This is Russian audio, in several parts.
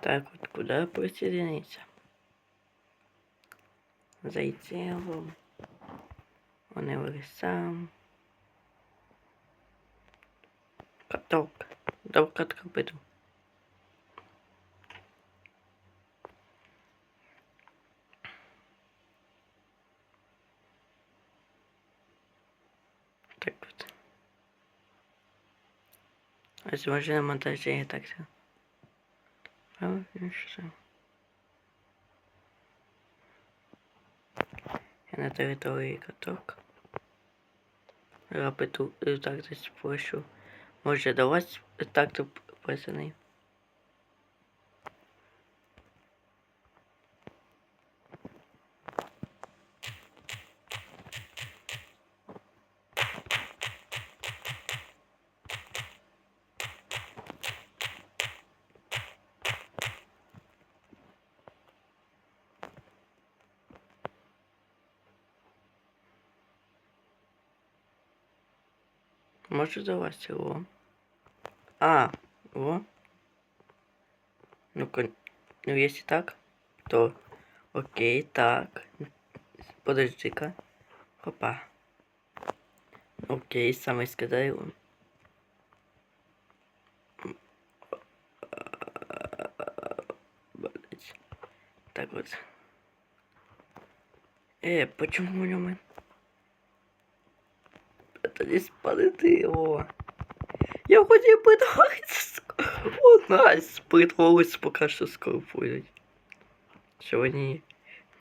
Так, вот куда присоединиться? Зайти в универсам. Каток. До катка пойду. Так вот. Ось може на монтажі і так все. А, ну що? Я на території каток. Рапиту так десь прошу. Може до вас так Може до вас цього. А, о. Ну-ка, ну если так, то окей, так. Подожди-ка. Хопа. Окей, сказал. Блять. Так вот. Э, почему у него... Это не спалити його. Я хотів питатися. О, найс. Притворилась поки що скоро пройдуть. Що вони...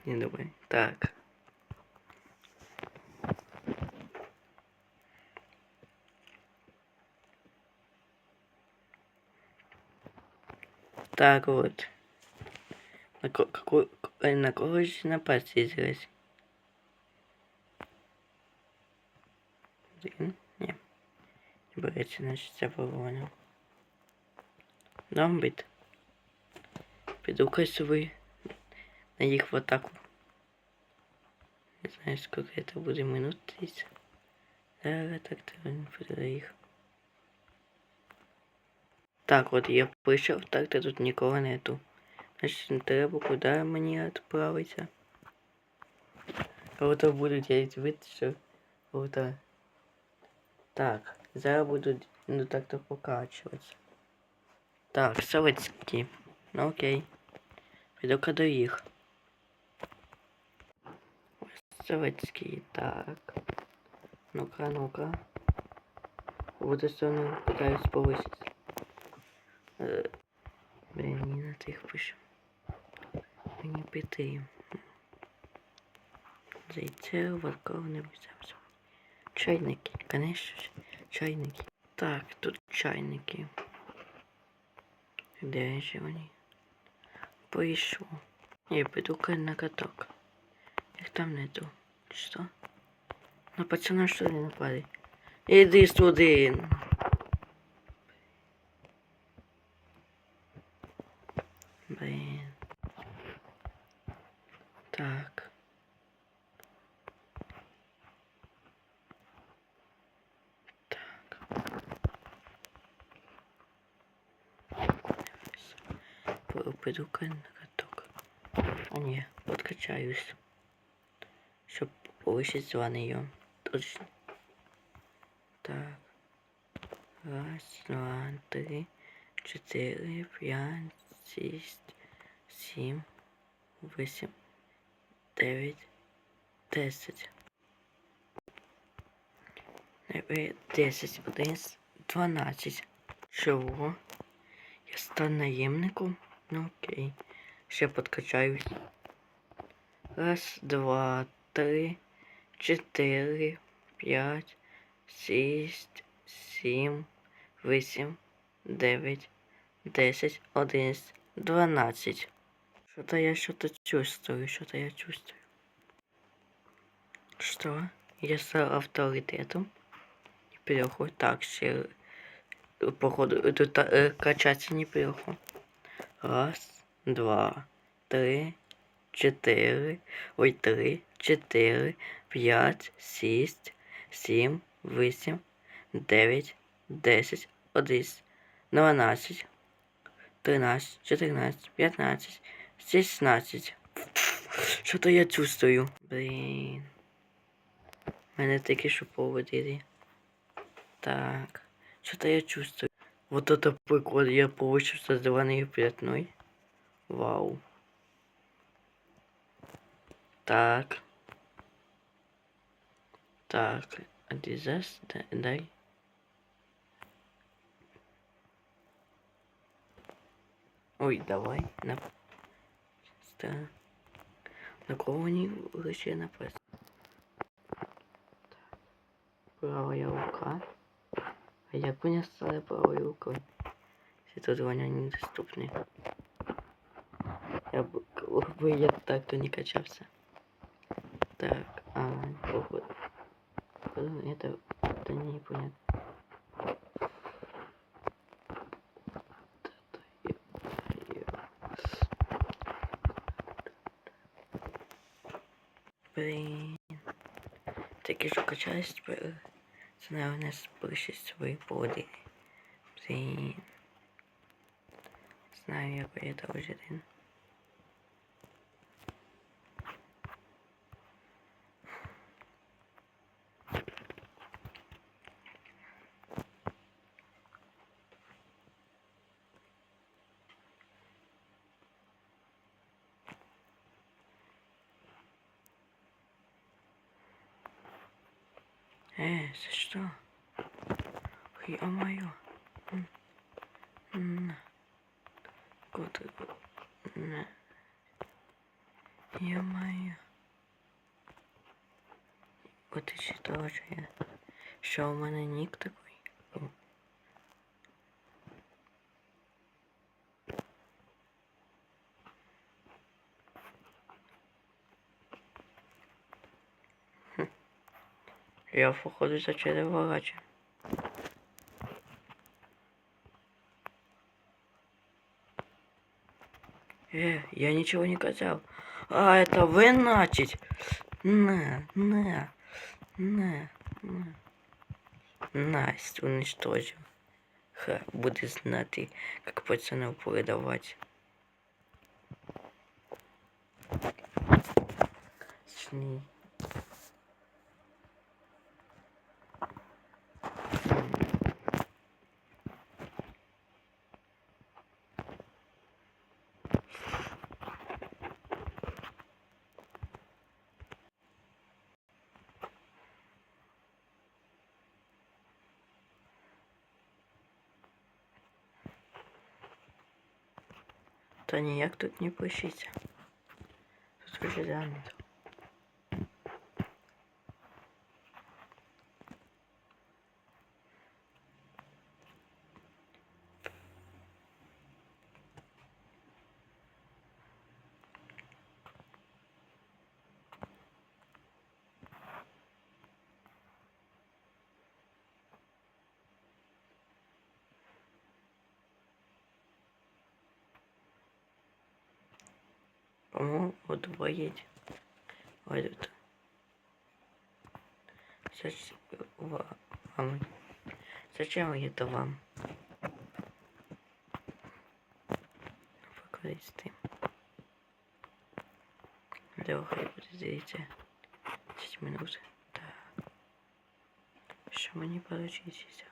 Не давай. Так. Так вот. На, ко на кого же напасть здесь? Блин, не. Не береться, значить це повоня. Домбит. Піду косовий на їх в атаку. Не знаю, сколько это буде минут 30. Зараз так треба їх. Так, от я прийшов, так то тут нікого нету. Значить, не треба куди мені відправитися. Вот буду делать вид, що вот так, зараз буду ну так-то покачуватися. Так, советські. Ну окей. Піду-ка до їх. Ось советський, так. Ну-ка, ну-ка. Вот сторону пытаюсь повысить. Э, блин, не на тих пишу. Мені піти. Зайце, ворковне взявся. Чайники, конечно же, чайники. Так, тут чайники. Де же вони? Поїшу. Я піду на каток. Їх там нету. Що? На пацана що ли напали? Іди сюди. Блин. Так. Пойду-ка на каток. А не, подкачаюсь. Чтоб повысить звание ее. Точно. Так. Раз, два, три, четыре, пять, шесть, семь, восемь, девять, десять. Десять, одинадцять, дванадцять. Чого? Я стану наємником? Ну окей. Ще подкачаюсь. Раз, два, три, чотири, п'ять, шість, сім, вісім, дев'ять, десять, одинадцять, дванадцять. Что-то я что-то чувствую, что-то я чувствую. Что? Я стал авторитетом. И переход так, все походу, тут э, качаться не переход. Раз, два, три, чотири. Ой, три, чотири, п'ять, шість, сім, вісім, дев'ять, десять, одинадцять, дванадцять, 13, 14, 15, 16. Що-то я чувствую. Блін. Мене тільки що поводили. Так. Что-то я чувствую. Вот это прикол, я получил создавание пятной. Вау. Так. Так. А дизаст, дай. Ой, давай. На. Ста. На кого не лише напасть. Правая рука. А як мені стали правою рукою? Світозвання недоступне. Я б, бы я так то не качался. Так, а. Походу, это, это непонятно. Блин. Таки що качаюсь тепер. Це, наверное, спишить свої плоди. Блин. Знаю, як я это Э, за что? Ё-моё. Куда? Ё-моё. Вот ти читала, що я. Що у мене нік такий? Я походу зачаровача. Э, я ничего не хотел. А, это вы начать? На, на, на, на. Настя, уничтожил. Ха, буде знати, как пацанов передавать. Сни. Та ніяк тут не пишеться. Тут вже занято. По-моему, удвоить. Вот это. Зачем вам? Зачем это вам? Використаємо. Леха, подождите. 10 минут. Так. Що мені получиться уже?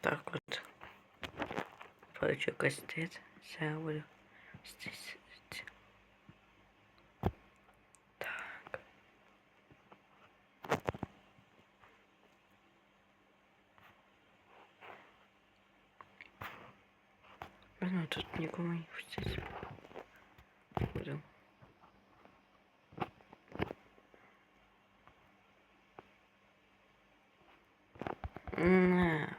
Так вот. Получу. Сейчас буду здесь. Так. Ну, тут никому не пустить. Буду. На. М.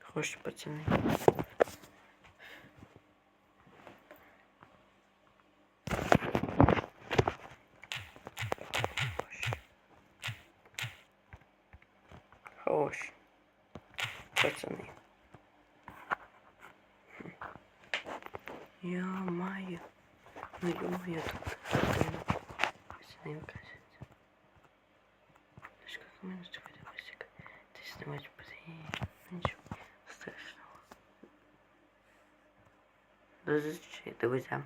Хороші пацани. Хороші. Пацани. Я маю. Ну ё-моё, тут пацаны Пацаны, оказывается. Знаешь, как у меня такой допустик. Ты снимать блин. Ничего страшного. До зустрічі, друзі.